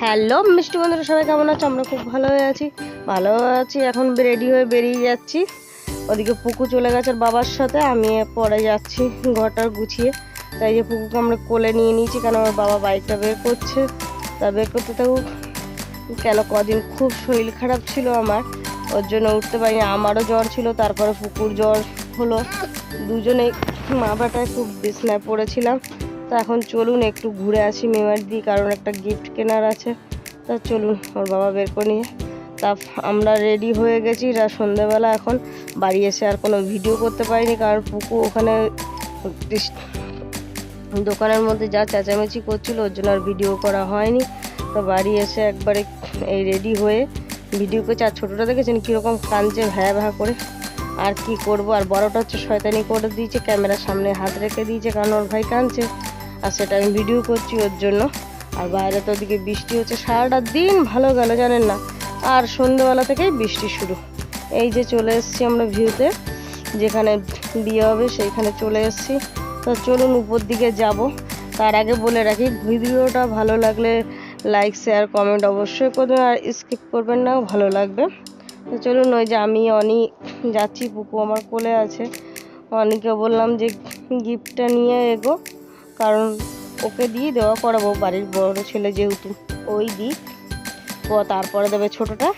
Hello, মিষ্টি বন্ধুরা, সবাই কেমন আছো? আমরা খুব ভালো আছি ভালো আছি, এখন রেডি হয়ে বেরিয়ে যাচ্ছি। ওদিকে পুকু চলে গেছে বাবার সাথে, আমি পরে যাচ্ছি ঘরটা গুছিয়ে। তাই যে পুকুকে আমরা কোলে নিয়ে নিয়েছি, কেন আমার বাবা বাইকটা বের করছে, তা বের করতে থাকুক কেন কদিন খুব শরীর খারাপ ছিল আমার, ওর জন্য উঠতে পারিনি, আমারও জ্বর ছিল, তারপরে পুকুর জ্বর হলো। দুজনেই মা বাটায় খুব বিছনায় পড়েছিলাম। তা এখন চলুন, একটু ঘুরে আসি মেমারি কারণ একটা গিফট কেনার আছে। তা চলুন, ওর বাবা বের করে নিয়ে তা আমরা রেডি হয়ে গেছি রা সন্ধ্যেবেলা এখন। বাড়ি এসে আর কোনো ভিডিও করতে পারিনি, কারণ পুকু ওখানে দোকানের মধ্যে যা চেঁচামেচি করছিল, ওর জন্য আর ভিডিও করা হয়নি। তো বাড়ি এসে একবারে এই রেডি হয়ে ভিডিও করছে। আর ছোটোটা দেখেছেন কীরকম কাঁদছে, ভ্যা ভ্যা করে। আর কি করব? আর বড়টা হচ্ছে শয়তানি করে দিয়েছে, ক্যামেরার সামনে হাত রেখে দিয়েছে, কারণ ওর ভাই কাঁদছে। আর সেটা আমি ভিডিও করছি ওর জন্য। আর বাইরে তো ওদিকে বৃষ্টি হচ্ছে, সারাটা দিন ভালো গেল, জানেন না? আর সন্ধ্যেবেলা থেকেই বৃষ্টি শুরু। এই যে চলে এসেছি আমরা ভিউতে, যেখানে বিয়ে হবে সেইখানে চলে এসেছি। তো চলুন উপর দিকে যাব। তার আগে বলে রাখি, ভিডিওটা ভালো লাগলে লাইক শেয়ার কমেন্ট অবশ্যই করবেন, আর স্কিপ করবেন না, ভালো লাগবে। তো চলুন ওই যে আমি, অনি যাচ্ছি পুকু আমার কোলে আছে। অনিকে বললাম যে গিফটটা নিয়ে এগো। কারণ ওকে দিয়ে দেওয়া করাবো বাড়ির বড় ছেলে যেহেতু। ওই দিক। ও তারপরে দেবে ছোটটা।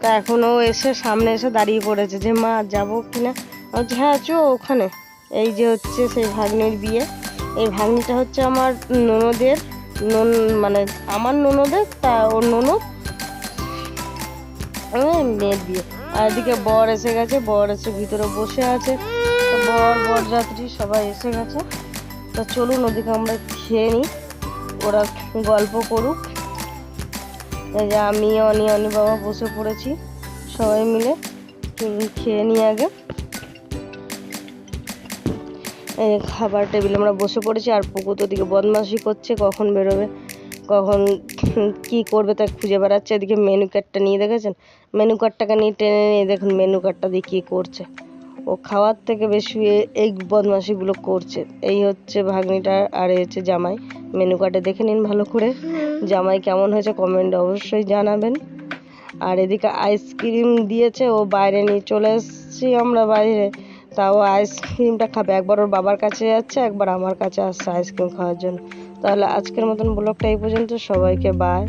তা এখনও এসে সামনে এসে দাঁড়িয়ে পড়েছে যে মা যাব আমি বলছি, হ্যাঁ চো ওখানে। এই যে হচ্ছে সেই ভাগ্নির বিয়ে। এই ভাগ্নিটা হচ্ছে আমার ননদের নন মানে আমার ননদের তা ওর ননদ। হ্যাঁ, মেয়ের বিয়ে। আর এদিকে বর এসে গেছে বর এসে ভিতরে বসে আছে। বর বরযাত্রী সবাই এসে গেছে। তো চলুন ওদিকে আমরা খেয়ে নিই। ওরা গল্প করুক। এই যে আমি, অনি অনি বাবা বসে পড়েছি। সবাই মিলে খেয়ে নিই আগে। এই খাবার টেবিলে আমরা বসে পড়েছি, আর পুকুর তো ওদিকে বদমাশি করছে, কখন বেরোবে, কখন কি করবে তা খুঁজে বেড়াচ্ছে। এদিকে মেনু কার্ডটা নিয়ে দেখেছেন? মেনু কার্ডটাকে নিয়ে টেনে নিয়ে দেখুন মেনু কার্ডটা দিয়ে কী করছে। ও খাওয়ার থেকে বেশি এই বদমাশিগুলো করছে। এই হচ্ছে ভাগ্নিটা আর এই হচ্ছে জামাই। মেনু কার্ডে দেখে নিন ভালো করে। জামাই কেমন হয়েছে কমেন্ট অবশ্যই জানাবেন। আর এদিকে আইসক্রিম দিয়েছে, ও বাইরে নিয়ে চলে এসেছি আমরা বাইরে। তাও আইসক্রিমটা খাবে। একবার ওর বাবার কাছে যাচ্ছে, একবার আমার কাছে আসছে আইসক্রিম খাওয়ার জন্য। তাহলে আজকের মতন ব্লগটা এই পর্যন্ত। সবাইকে বাই